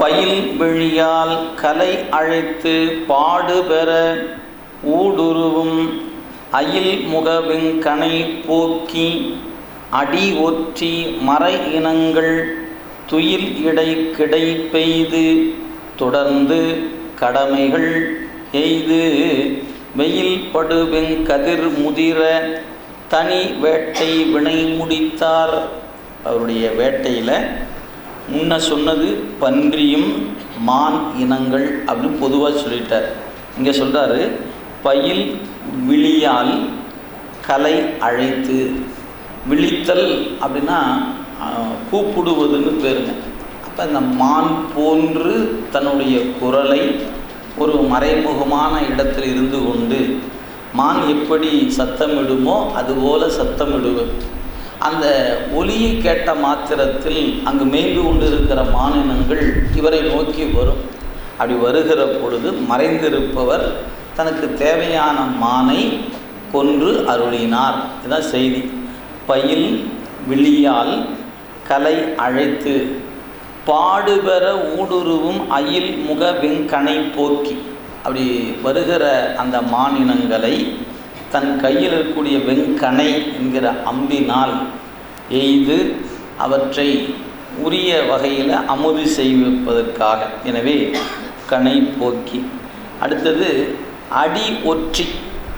பயில் விழியால் கலை அழைத்து பாடுபெற ஊடுருவும் அயில் முகவின் கனை போக்கி அடி ஒற்றி மறை இனங்கள் துயில் இடை கிடை பெய்து தொடர்ந்து கடமைகள் எய்து. வெயில் படுவெங் கதிர் முதிர தனி வேட்டை வினை முடித்தார். அவருடைய வேட்டையில் முன்ன சொன்னது பன்றியும் மான் இனங்கள் அப்படின்னு பொதுவாக சொல்லிட்டார். இங்கே சொல்கிறாரு பயில் விழியால் கலை அழைத்து விழித்தல் அப்படின்னா கூப்பிடுவதுன்னு பேருங்க. அப்போ இந்த மான் போன்று தன்னுடைய குரலை ஒரு மறைமுகமான இடத்தில் இருந்து கொண்டு மான் எப்படி சத்தமிடுமோ அதுபோல் சத்தமிடுவது. அந்த ஒலியை கேட்ட மாத்திரத்தில் அங்கு மேய்ந்து கொண்டிருக்கிற மானினங்கள் இவரை நோக்கி வரும். அப்படி வருகிற பொழுது மறைந்திருப்பவர் தனக்கு தேவையான மானை கொன்று அருளினார். இதுதான் செய்தி. பயில் விழியால் கலை அழைத்து பாடுபெற ஊடுருவும் அயில் முக வெங்கனை போக்கி. அப்படி வருகிற அந்த மானினங்களை தன் கையில் இருக்கக்கூடிய வெங்கனை என்கிற அம்பினால் எய்து அவற்றை உரிய வகையில் அமுது செய்விப்பதற்காக. எனவே கணை போக்கி. அடுத்தது அடி ஒற்றி.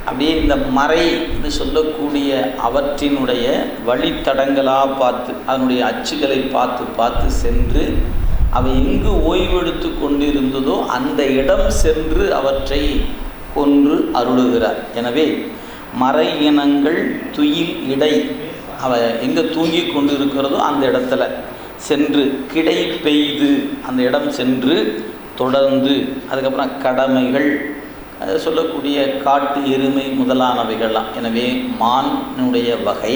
அப்படியே இந்த மறைன்னு சொல்லக்கூடிய அவற்றினுடைய வழித்தடங்களாக பார்த்து அதனுடைய அச்சுகளை பார்த்து பார்த்து சென்று அவை எங்கு ஓய்வெடுத்து கொண்டிருந்ததோ அந்த இடம் சென்று அவற்றை கொன்று அருளுகிறார். எனவே மறை இனங்கள் துயில் இடை அவ எங்கே தூங்கி கொண்டு இருக்கிறதோ அந்த இடத்துல சென்று கிடை பெய்து அந்த இடம் சென்று தொடர்ந்து அதுக்கப்புறம் கடமைகள் சொல்லக்கூடிய காட்டு எருமை முதலானவைகள்லாம். எனவே மானுடைய வகை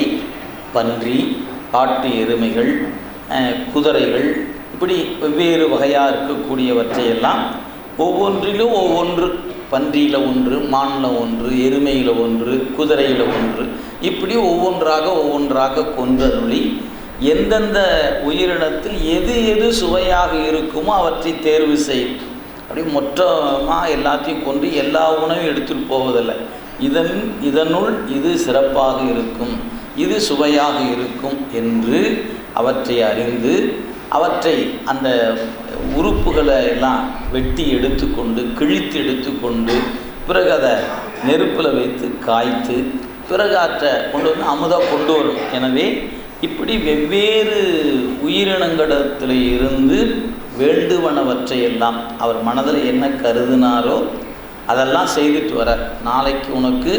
பன்றி காட்டு எருமைகள் குதிரைகள் இப்படி வெவ்வேறு வகையாக இருக்கக்கூடியவற்றையெல்லாம் ஒவ்வொன்றிலும் ஒவ்வொன்று பன்றியில் ஒன்று மானில் ஒன்று எருமையில் ஒன்று குதிரையில் ஒன்று. இப்படி ஒவ்வொன்றாக ஒவ்வொன்றாக கொன்றருளி எந்தெந்த உயிரினத்தில் எது எது சுவையாக இருக்குமோ அவற்றை தேர்வு செய். அப்படி மொத்தமாக எல்லாத்தையும் கொண்டு எல்லா உணவும் எடுத்துட்டு போவதில்லை. இதன் இதனுள் இது சிறப்பாக இருக்கும் இது சுவையாக இருக்கும் என்று அவற்றை அறிந்து அவற்றை அந்த உறுப்புகளை எல்லாம் வெட்டி எடுத்துக்கொண்டு கிழித்து எடுத்துக்கொண்டு பிறகு அதை நெருப்பில் வைத்து காய்த்து பிறகு அவற்றை கொண்டு வந்து அமுதாக கொண்டு வரும் எனவே இப்படி வெவ்வேறு உயிரினங்களிடத்தில் இருந்து வேண்டுவனவற்றை எல்லாம் அவர் மனதில் என்ன கருதினாரோ அதெல்லாம் செய்துட்டு வர நாளைக்கு உனக்கு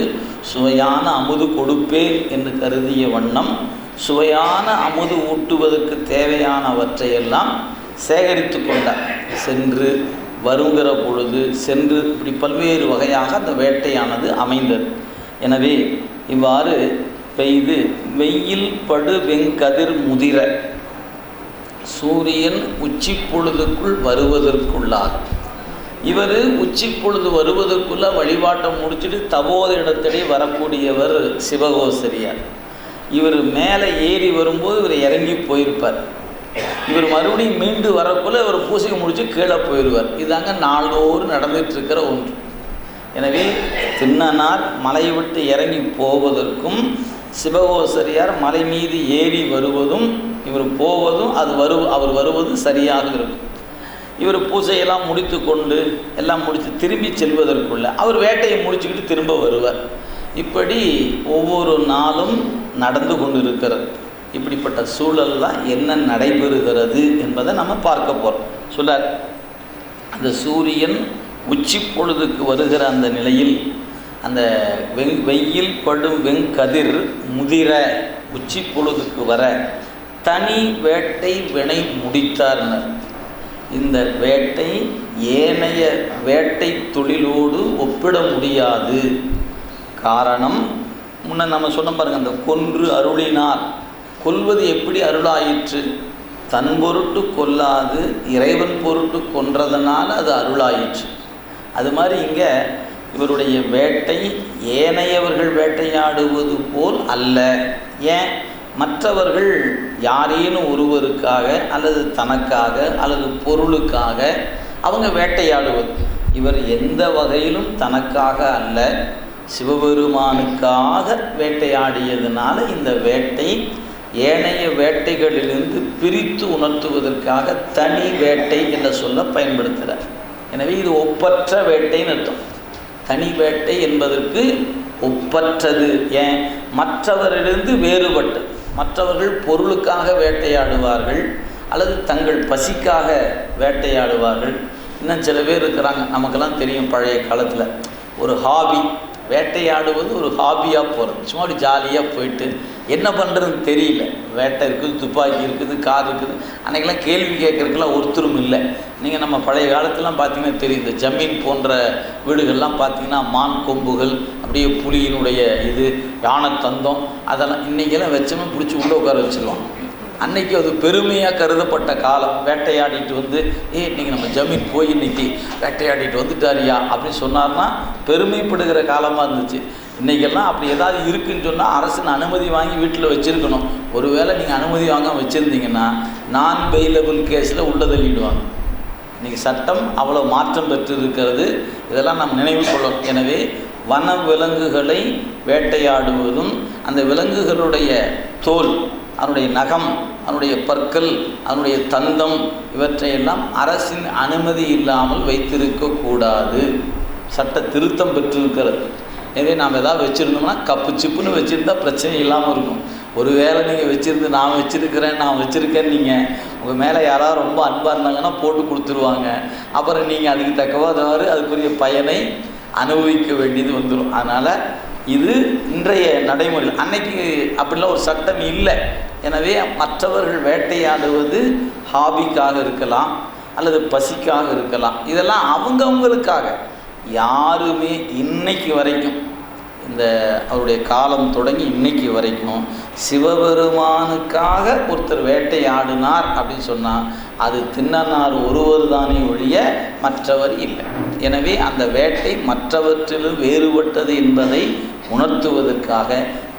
சுவையான அமுது கொடுப்பேன் என்று கருதிய வண்ணம் சுவையான அமுது ஊட்டுவதற்கு தேவையானவற்றையெல்லாம் சேகரித்து கொண்டார் சென்று வருங்கிற பொழுது சென்று இப்படி பல்வேறு வகையாக அந்த வேட்டையானது அமைந்தது. எனவே இவ்வாறு பெய்து வெயில் படு வெங்கதிர் முதிர சூரியன் உச்சி பொழுதுக்குள் வருவதற்குள்ளார். இவர் உச்சி பொழுது வருவதற்குள்ள வழிபாட்டை முடிச்சுட்டு தபோத இடத்திலே வரக்கூடியவர் சிவகோசரியார். இவர் மேலே ஏறி வரும்போது இவர் இறங்கி போயிருப்பார். இவர் மறுபடியும் மீண்டு வரக்குள்ளே இவர் பூசையை முடித்து கீழே போயிடுவார். இதாங்க நாளோறு நடந்துகிட்டு இருக்கிற ஒன்று. எனவே தின்னனார் மலை விட்டு இறங்கி போவதற்கும் சிவகோசரியார் மலை மீது ஏறி வருவதும் இவர் போவதும் அது வரு அவர் வருவதும் சரியாக இருக்கும். இவர் பூஜையெல்லாம் முடித்து கொண்டு எல்லாம் முடித்து திரும்பி செல்வதற்குள்ள அவர் வேட்டையை முடிச்சுக்கிட்டு திரும்ப வருவார். இப்படி ஒவ்வொரு நாளும் நடந்து கொண்டிருக்கிறது. இப்படிப்பட்ட சூழல்லாம் என்ன நடைபெறுகிறது என்பதை நம்ம பார்க்க போகிறோம் சொல்லார் அந்த சூரியன் உச்சி பொழுதுக்கு வருகிற அந்த நிலையில் அந்த வெங் வெயில் படும் வெங்கதிர் முதிர உச்சி பொழுதுக்கு வர தனி வேட்டை வினை முடித்தார்னர் இந்த வேட்டை ஏனைய வேட்டை தொழிலோடு ஒப்பிட முடியாது. காரணம்? முன்ன நம்ம சொன்ன பாருங்க அந்த கொன்று அருளினார். கொல்வது எப்படி அருளாயிற்று? தன் பொருட்டு கொல்லாது இறைவன் பொருட்டு கொன்றதனால் அது அருளாயிற்று. அது மாதிரி இங்கே இவருடைய வேட்டை ஏனையவர்கள் வேட்டையாடுவது போல் அல்ல. ஏன்? மற்றவர்கள் யாரேனும் ஒருவருக்காக அல்லது தனக்காக அல்லது பொருளுக்காக அவங்க வேட்டையாடுவது. இவர் எந்த வகையிலும் தனக்காக அல்ல. சிவபெருமானுக்காக வேட்டையாடியதுனால இந்த வேட்டை ஏனைய வேட்டைகளிலிருந்து பிரித்து உணர்த்துவதற்காக தனி வேட்டை என்ற சொல்ல பயன்படுத்துகிறார். எனவே இது ஒப்பற்ற வேட்டைன்னு அர்த்தம். தனி வேட்டை என்பதற்கு ஒப்பற்றது. ஏன்? மற்றவரிலிருந்து வேறுபட்டு மற்றவர்கள் பொருளுக்காக வேட்டையாடுவார்கள் அல்லது தங்கள் பசிக்காக வேட்டையாடுவார்கள். இன்னும் சில பேர் இருக்கிறாங்க. நமக்கெல்லாம் தெரியும் பழைய காலத்தில் ஒரு ஹாபி வேட்டையாடுவது ஒரு ஹாபியாக போகிறது சும்மா அப்படி ஜாலியாக போயிட்டு என்ன பண்ணுறதுன்னு தெரியல. வேட்டை இருக்குது துப்பாக்கி இருக்குது கார் இருக்குது. அன்றைக்கெல்லாம் கேள்வி கேட்குறதுக்கெல்லாம் ஒருத்தரும் இல்லை. நீங்கள் நம்ம பழைய காலத்துலாம் பார்த்தீங்கன்னா தெரியும். இந்த ஜமீன் போன்ற வீடுகள்லாம் பார்த்தீங்கன்னா மான் கொம்புகள் அப்படியே புலியினுடைய இது யானை தந்தம் அதெல்லாம் இன்றைக்கெல்லாம் வச்சோமே பிடிச்சி உள்ளே உட்கார வச்சுருவாங்க. அன்னைக்கு அது பெருமையாக கருதப்பட்ட காலம். வேட்டையாடிட்டு வந்து ஏ இன்னைக்கு நம்ம ஜமீன் போய் இன்னைக்கு வேட்டையாடிட்டு வந்துட்டாரியா அப்படின்னு சொன்னார்னா பெருமைப்படுகிற காலமாக இருந்துச்சு. இன்றைக்கெல்லாம் அப்படி ஏதாவது இருக்குன்னு சொன்னால் அரசின் அனுமதி வாங்கி வீட்டில் வச்சுருக்கணும். ஒருவேளை நீங்கள் அனுமதி வாங்காமல் வச்சுருந்தீங்கன்னா நான் பெயிலபிள் கேஸில் உள்ள தள்ளிடுவாங்க. இன்றைக்கி சட்டம் அவ்வளோ மாற்றம் பெற்று இருக்கிறது இதெல்லாம் நாம் நினைவு கொள்ளணும். எனவே வன விலங்குகளை வேட்டையாடுவதும் அந்த விலங்குகளுடைய தோல் அதனுடைய நகம் அதனுடைய பற்கள் அதனுடைய தந்தம் இவற்றையெல்லாம் அரசின் அனுமதி இல்லாமல் வைத்திருக்கக்கூடாது சட்ட திருத்தம் பெற்றிருக்கிறது. எனவே நாம் எதாவது வச்சுருந்தோம்னா கப்பு சிப்புன்னு வச்சுருந்தா பிரச்சனை இல்லாமல் இருக்கும். ஒருவேளை நீங்கள் வச்சுருந்து நான் வச்சுருக்கிறேன் நான் வச்சுருக்கேன் நீங்கள் உங்கள் மேலே யாராவது ரொம்ப அன்பாக இருந்தாங்கன்னா போட்டு கொடுத்துருவாங்க. அப்புறம் நீங்கள் அதுக்கு தக்கவாதவாறு அதுக்குரிய பயனை அனுபவிக்க வேண்டியது வந்துடும் அதனால் இது இன்றைய நடைமுறையில். அன்னைக்கு அப்படிலாம் ஒரு சட்டம் இல்லை. எனவே மற்றவர்கள் வேட்டையாடுவது ஹாபிக்காக இருக்கலாம் அல்லது பசிக்காக இருக்கலாம். இதெல்லாம் அவங்கவுங்களுக்காக. யாருமே இன்னைக்கு வரைக்கும் இந்த அவருடைய காலம் தொடங்கி இன்னைக்கு வரைக்கும் சிவபெருமானுக்காக ஒருத்தர் வேட்டையாடினார் அப்படின்னு சொன்னால் அது தின்னனார் ஒருவர் தானே ஒழிய மற்றவர் இல்லை. எனவே அந்த வேட்டை மற்றவற்றிலும் வேறுபட்டது என்பதை உணர்த்துவதற்காக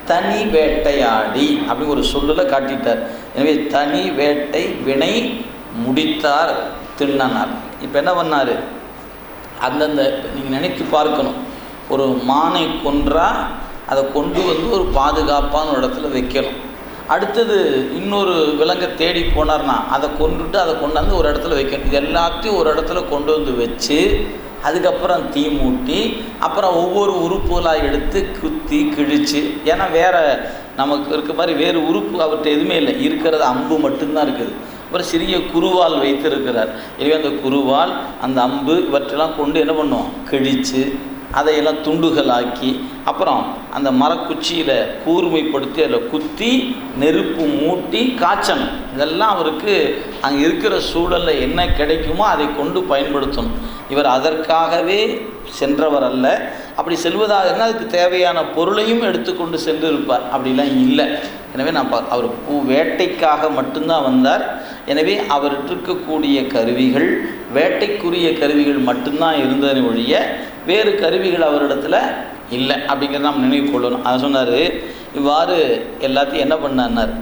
தனி வேட்டையாடி அப்படி ஒரு சொல்லில் காட்டிட்டார். எனவே தனி வேட்டை வினை முடித்தார் திண்ணனார் இப்போ என்ன பண்ணார்? அந்தந்த நீங்கள் நினைத்து பார்க்கணும். ஒரு மானை கொன்றா அதை கொண்டு வந்து ஒரு பாதுகாப்பான ஒரு இடத்துல வைக்கணும். அடுத்தது இன்னொரு விலங்கை தேடி போனார்னா அதை கொண்டுட்டு அதை கொண்டாந்து ஒரு இடத்துல வைக்கணும். இது எல்லாத்தையும் ஒரு இடத்துல கொண்டு வந்து வச்சு அதுக்கப்புறம் தீ மூட்டி அப்புறம் ஒவ்வொரு உறுப்புகளாக எடுத்து குத்தி கிழிச்சு ஏன்னா வேறு நமக்கு இருக்க மாதிரி வேறு உறுப்பு அவர்கிட்ட எதுவுமே இல்லை. இருக்கிறது அம்பு மட்டும்தான் இருக்குது. அப்புறம் சிறிய குருவால் வைத்திருக்கிறார். எனவே அந்த குருவால் அந்த அம்பு இவற்றெல்லாம் கொண்டு என்ன பண்ணுவோம் கிழித்து அதையெல்லாம் துண்டுகளாக்கி அப்புறம் அந்த மரக்குச்சியில் கூர்மைப்படுத்தி அதில் குத்தி நெருப்பு மூட்டி காய்ச்சணும். இதெல்லாம் அவருக்கு அங்கே இருக்கிற சூழலில் என்ன கிடைக்குமோ அதை கொண்டு பயன்படுத்தணும். இவர் அதற்காகவே சென்றவர் அல்ல. அப்படி செல்வதாக இருந்தால் அதுக்கு தேவையான பொருளையும் எடுத்துக்கொண்டு சென்று இருப்பார் அப்படிலாம் இல்லை. எனவே நான் பா அவர் பூ வேட்டைக்காக மட்டும்தான் வந்தார். எனவே அவர்கிட்ட இருக்கக்கூடிய கருவிகள் வேட்டைக்குரிய கருவிகள் மட்டும்தான் இருந்ததன் ஒழிய வேறு கருவிகள் அவரிடத்துல இல்லை அப்படிங்கிறத நாம் நினைவு கொள்ளணும். அதை சொன்னார். இவ்வாறு எல்லாத்தையும் என்ன பண்ணார்னார்